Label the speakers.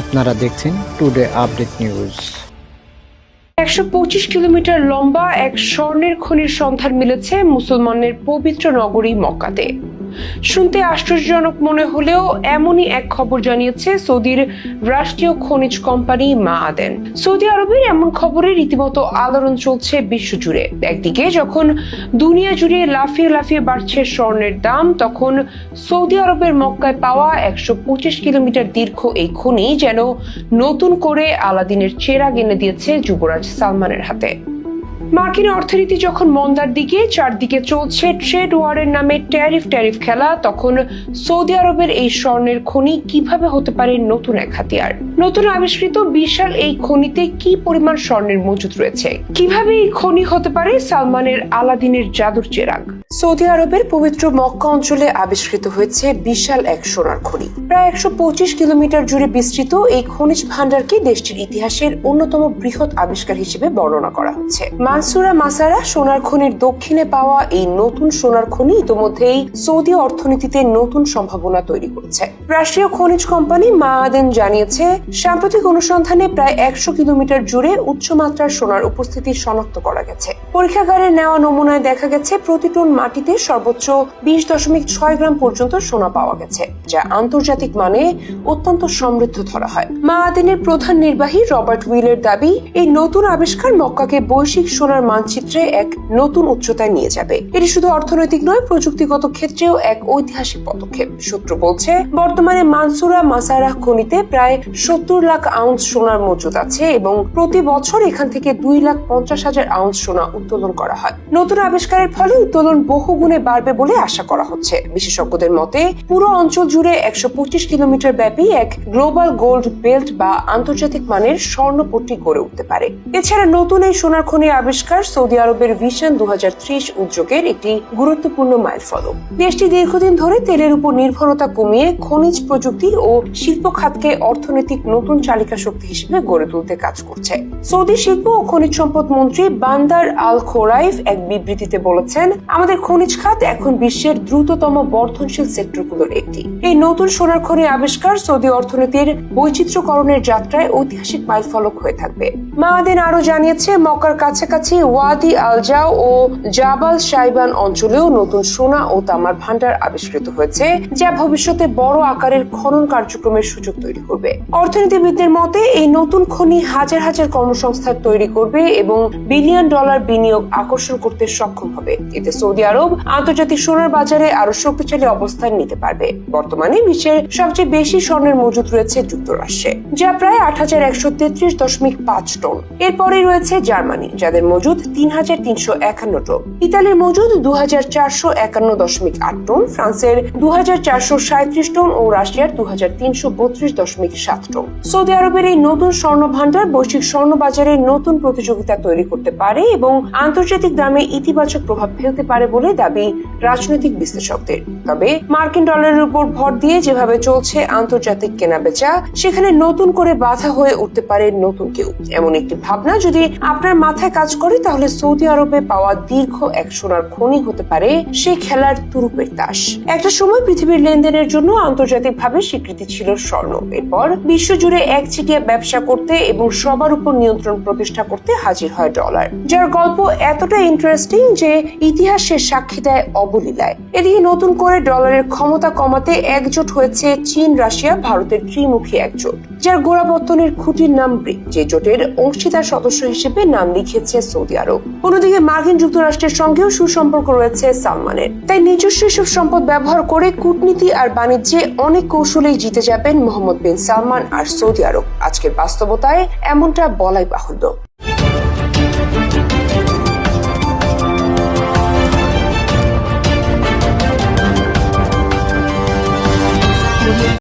Speaker 1: আপনারা দেখছেন today update news
Speaker 2: একশো পঁচিশ কিলোমিটার লম্বা এক স্বর্ণের খনির সন্ধান মিলেছে মুসলমানের পবিত্র নগরী মক্কাতে। শুনতে আশ্চর্যজনক মনে হলেও এমনই এক খবর জানিয়েছে সৌদির রাষ্ট্রীয় খনিজ কোম্পানি মা আদেন সৌদি আরবের এমন খবরে রীতিমতো আলোড়ন চলছে বিশ্বজুড়ে। একদিকে যখন দুনিয়া জুড়ে লাফিয়ে লাফিয়ে বাড়ছে স্বর্ণের দাম, তখন সৌদি আরবের মক্কায় পাওয়া একশো পঁচিশ কিলোমিটার দীর্ঘ এই খনি যেন নতুন করে আলাদিনের চেরা গেনে দিয়েছে যুবরাজ সালমানের হাতে। মার্কিন অর্থনীতি যখন মন্দার দিকে চারদিকে চলছে ট্রেড ওয়ারের নামে ট্যারিফ ট্যারিফ খেলা, তখন সৌদি আরবের এই স্বর্ণের খনি কীভাবে হতে পারে নতুন এক হাতিয়ার? নতুন আবিষ্কৃত বিশাল এই খনিতে কি পরিমাণ স্বর্ণের মজুদ রয়েছে? কীভাবে এই খনি হতে পারে সালমানের আলাদিনের জাদুর চেরাগ? সৌদি আরবের পবিত্র মক্কা অঞ্চলে আবিষ্কৃত হয়েছে বিশাল এক সোনার খনি। প্রায় একশো পঁচিশ কিলোমিটার জুড়ে বিস্তৃত এই খনিজ ভান্ডারকে দেশটির ইতিহাসের অন্যতম বৃহৎ আবিষ্কার হিসেবে বর্ণনা করা হচ্ছে। মানসুরা মাসারা সোনার খনির দক্ষিণে পাওয়া এই নতুন সোনার খনি ইতোমধ্যেই সৌদি অর্থনীতিতে নতুন সম্ভাবনা তৈরি করেছে। রাষ্ট্রীয় খনিজ কোম্পানি মাআদেন জানিয়েছে, সাম্প্রতিক অনুসন্ধানে প্রায় একশো কিলোমিটার জুড়ে উচ্চমাত্রার সোনার উপস্থিতি শনাক্ত করা গেছে। পরীক্ষাগারে নেওয়া নমুনায় দেখা গেছে, প্রতি টন মাটিতে সর্বোচ্চ বিশ দশমিক ছয় গ্রাম পর্যন্ত সোনা পাওয়া গেছে, যা আন্তর্জাতিক মানে অত্যন্ত সমৃদ্ধ ধরা হয়। মাআদেনের প্রধান নির্বাহী রবার্ট উইলের দাবি, এই নতুন আবিষ্কার মক্কাকে বৈশ্বিক সোনার মানচিত্রে এক নতুন উচ্চতায় নিয়ে যাবে। এটি শুধু অর্থনৈতিক নয়, প্রযুক্তিগত ক্ষেত্রেও এক ঐতিহাসিক পদক্ষেপ। সূত্র বলছে, বর্তমানে মানসুরা মাসারাহ খনিতে প্রায় সত্তর লাখ আউন্স সোনার মজুদ আছে এবং প্রতি বছর এখান থেকে দুই লাখ পঞ্চাশ হাজার আউন্স সোনা উত্তোলন করা হয়। নতুন আবিষ্কারের ফলে উত্তোলন বহুগুণে বাড়বে বলে আশা করা হচ্ছে। বিশেষজ্ঞদের মতে, পুরো অঞ্চল জুড়ে একশো পঁচিশ কিলোমিটার ব্যাপী এক গ্লোবাল গোল্ড বেল্ট বা আন্তর্জাতিক মানের স্বর্ণপট্টি গড়ে উঠতে পারে। এছাড়া নতুন এই সোনার খনি আবিষ্কার সৌদি আরবের ভিশন দু হাজার ত্রিশ উদ্যোগের একটি গুরুত্বপূর্ণ মাইলফলক। দেশটি দীর্ঘদিন ধরে তেলের উপর নির্ভরতা কমিয়ে খনিজ প্রযুক্তি ও শিল্প খাতকে অর্থনৈতিক নতুন চালিকা শক্তি হিসেবে গড়ে তুলতে কাজ করছে। সৌদি শিল্প ও খনিজ সম্পদ মন্ত্রী বান্দার আল খোরাইফ এক বিবৃতিতে বলেছেন, আমাদের খনিজ খাত এখন বিশ্বের দ্রুততম বর্ধনশীল সেক্টরগুলোর একটি। এই নতুন সোনার খনি আবিষ্কার সৌদি অর্থনীতির বৈচিত্র্যকরণের যাত্রায় ঐতিহাসিক মাইলফলক হয়ে থাকবে। মাহাদিন আরও জানিয়েছে, মক্কার কাছাকাছি ওয়াদি আলজা ও জাবাল সাইবান অঞ্চলেও নতুন সোনা ও তামার ভান্ডার আবিষ্কৃত হয়েছে, যা ভবিষ্যতে বড় আকারের খনন কার্যক্রমের সুযোগ তৈরি করবে। অর্থনীতিবিদদের মতে, এই নতুন খনি হাজার হাজার কর্মসংস্থান তৈরি করবে এবং বিলিয়ন ডলার বিনিয়োগ আকর্ষণ করতে সক্ষম হবে। এতে সৌদি আরব আন্তর্জাতিক সোনার বাজারে আরও শক্তিশালী অবস্থান নিতে পারবে। বর্তমানে বিশ্বের সবচেয়ে বেশি স্বর্ণের মজুদ রয়েছে যুক্তরাষ্ট্রে, যা প্রায় আট হাজার একশো তেত্রিশ দশমিক পাঁচ টন। এরপরে রয়েছে জার্মানি, যাদের মজুদ তিন হাজার তিনশো একান্ন টন। ইতালির মজুদ দু হাজার চারশো একান্ন দশমিক আট টন। ফ্রান্সের দু হাজার চারশো সাঁত্রিশ টন ও রাশিয়ার দু হাজার তিনশো বত্রিশ দশমিক সাত টন। সৌদি আরবের এই নতুন স্বর্ণ ভান্ডার বৈশ্বিক স্বর্ণ বাজারে নতুন প্রতিযোগিতা তৈরি করতে পারে এবং আন্তর্জাতিক দামে ইতিবাচক প্রভাব ফেলতে পারে বলে দাবি রাজনৈতিক বিশ্লেষকদের। তবে মার্কিন ডলারের উপর ভর দিয়ে যেভাবে চলছে আন্তর্জাতিক কেনাবেচা, সেখানে নতুন করে বাধা হয়ে উঠতে পারে নতুন কেউ। এমন একটি ভাবনা যদি আপনার মাথায় কাজ করে, তাহলে সৌদি আরবে পাওয়া দীর্ঘ এক সোনার খনি হতে পারে সেই খেলার তুরুপের তাস। একটা সময় পৃথিবীর লেনদেনের জন্য আন্তর্জাতিকভাবে স্বীকৃতি ছিল স্বর্ণ। এরপর বিশ্বজুড়ে একচেটিয়া ব্যবসা করতে এবং সবার উপর নিয়ন্ত্রণ প্রতিষ্ঠা করতে হাজির হয় ডলার, যার গল্প এতটা ইন্টারেস্টিং যে ইতিহাসের সাক্ষী দেয় অবলীলায়। এদিকে নতুন করে ডলারের ক্ষমতা কমাতে একজোট হয়েছে চীন, রাশিয়া, ভারতের ত্রিমুখী একজোট। যার গোড়াপত্তনের খুঁটির নাম যে জোটের অংশীদার সদস্য হিসেবে নাম লিখেছে সৌদি আরব। অন্যদিকে মার্কিন যুক্তরাষ্ট্রের সঙ্গেও সুসম্পর্ক রয়েছে সালমানের। তাই নিজস্ব এসব সম্পদ ব্যবহার করে কূটনীতি আর বাণিজ্যে অনেক কৌশলেই জিতে যাবেন মোহাম্মদ বিন সালমান আর সৌদি আরব। আজকের বাস্তবতায় এমনটা বলাই বাহুল্য।